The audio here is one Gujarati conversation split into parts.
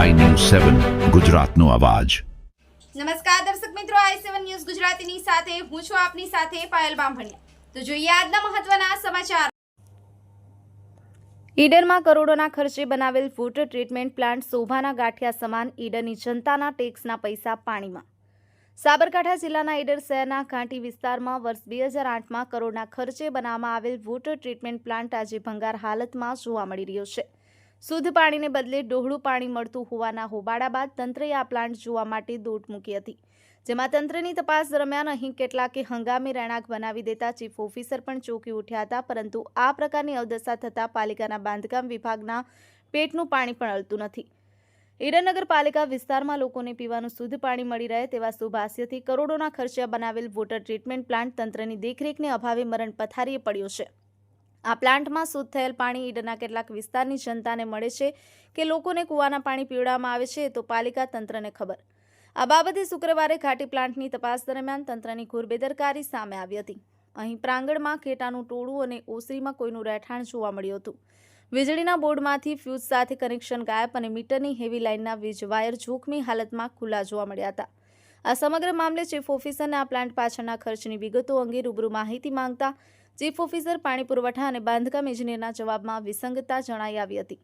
સેવન ગુજરાતનો અવાજ. નમસ્કાર દર્શક મિત્રો આઈ સેવન ન્યૂઝ ગુજરાતીની સાથે હું છું આપની સાથે પાયલ બામભણિયા. તો જોઈએ આજના મહત્વના સમાચાર. ઈડરમાં કરોડોના ખર્ચે બનાવેલ વોટર ટ્રીટમેન્ટ પ્લાન્ટ શોભાના ગાંઠિયા સમાન ઈડરની જનતાના ટેક્સના પૈસા પાણીમાં. સાબરકાંઠા જિલ્લાના ઈડર શહેરના ઘાંટી વિસ્તારમાં વર્ષ બે હજાર આઠમાં કરોડના ખર્ચે બનાવવામાં આવેલ વોટર ટ્રીટમેન્ટ પ્લાન્ટ આજે ભંગાર હાલતમાં જોવા મળી રહ્યો છે. શુદ્ધ પાણીને બદલે ડોહળું પાણી મળતું હોવાના હોબાળા બાદ તંત્રએ આ પ્લાન્ટ જોવા માટે દોટ મૂકી હતી. જેમાં તંત્રની તપાસ દરમિયાન અહીં કેટલાકે હંગામી રહેણાંક બનાવી દેતા ચીફ ઓફિસર પણ ચોંકી ઉઠ્યા હતા, પરંતુ આ પ્રકારની અવદશા થતાં પાલિકાના બાંધકામ વિભાગના પેટનું પાણી પણ અળતું નથી. ઈડર નગરપાલિકા વિસ્તારમાં લોકોને પીવાનું શુદ્ધ પાણી મળી રહે તેવા શુભાસ્યથી કરોડોના ખર્ચે બનાવેલ વોટર ટ્રીટમેન્ટ પ્લાન્ટ તંત્રની દેખરેખને અભાવે મરણ પથારીએ પડ્યો છે. આ પ્લાન્ટમાં શુદ્ધ થયેલ પાણી ઈડના કેટલાક વિસ્તારની જનતાને મળે છે કે લોકોને કૂવાના પાણી પીવડાવવામાં આવે છે તો પાલિકા તંત્રને ખબર. આ બાબતે શુક્રવારે ઘાટી પ્લાન્ટની તપાસ દરમિયાન તંત્રની ઘોર બેદરકારી સામે આવી હતી. અહીં પ્રાંગણમાં ખેટાનું ટોળું અને ઓસરીમાં કોઈનું રહેઠાણ જોવા મળ્યું હતું. વીજળીના બોર્ડમાંથી ફ્યુઝ સાથે કનેક્શન ગાયબ અને મીટરની હેવી લાઇનના વીજ વાયર જોખમી હાલતમાં ખુલ્લા જોવા મળ્યા હતા. આ સમગ્ર મામલે ચીફ ઓફિસરને આ પ્લાન્ટ પાછળના ખર્ચની વિગતો અંગે રૂબરૂ માહિતી માંગતા ચીફ ઓફિસર પાણી પુરવઠા અને બાંધકામ ઇજનેરના જવાબમાં વિસંગતતા જણાઈ આવી હતી.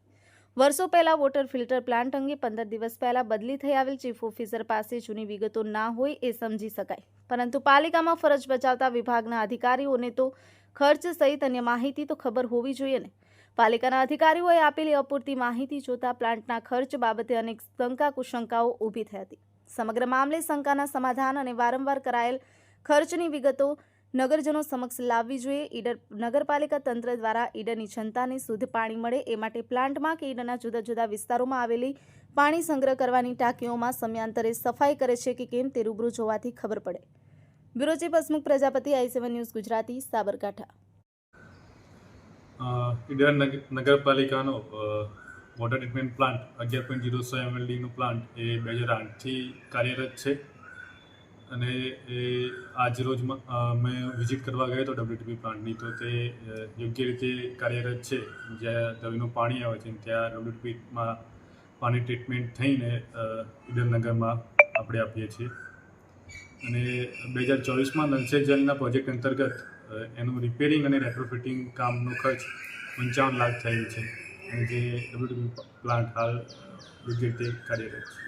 વર્ષો પહેલા વોટર ફિલ્ટર પ્લાન્ટ અંગે પંદર દિવસ પહેલા બદલી થઈ આવેલ ચીફ ઓફિસર પાસે જૂની વિગતો ના હોય એ સમજી શકાય. પરંતુ પાલિકામાં ફરજ બજાવતા વિભાગના અધિકારીઓને તો ખર્ચ સહિત અન્ય માહિતી તો ખબર હોવી જોઈએ ને. પાલિકાના અધિકારીઓએ આપેલી અપૂરતી માહિતી જોતા પ્લાન્ટના ખર્ચ બાબતે અનેક શંકા કુશંકાઓ ઊભી થઈ હતી. સમગ્ર મામલે શંકાના સમાધાન અને વારંવાર કરાયેલ ખર્ચની વિગતો નગરજનો સમક્ષ લાવવી જોઈએ. ઈડર નગરપાલિકા તંત્ર દ્વારા ઈડરની જનતાને શુદ્ધ પાણી મળે એ માટે પ્લાન્ટમાં કે ઈડરના જુદા જુદા વિસ્તારોમાં આવેલી પાણી સંગ્રહ કરવાની ટાંકીઓમાં સમયાંતરે સફાઈ કરે છે કે કેમ તે રૂબરૂ જોવાથી ખબર પડે. Bureau chief Hasmukh Prajapati, I seven news Gujarati, Sabarkantha. Idar નગરપાલિકાનો water treatment plant અગિયાર પોઈન્ટ જીરો સો એમએલડીનું પ્લાન્ટ એ બે હજાર આઠથી કાર્યરત છે. અને એ આજ રોજ મેં વિઝિટ કરવા ગયો હતો ડબ્લ્યુટીપી પ્લાન્ટની તો તે યોગ્ય રીતે કાર્યરત છે. જ્યાં દવીનું પાણી આવે છે ત્યાં ડબ્લ્યુટીપીમાં પાણી ટ્રીટમેન્ટ થઈને અ, આપણે આપીએ છીએ. અને બે હજાર ચોવીસમાં નલસે જલના પ્રોજેક્ટ અંતર્ગત એનું રિપેરિંગ અને રેટ્રોફિટિંગ કામનો ખર્ચ પંચાવન લાખ થયેલ છે. અને જે ડબ્લ્યુટીપી પ્લાન્ટ હાલ યોગ્ય રીતે કાર્યરત છે.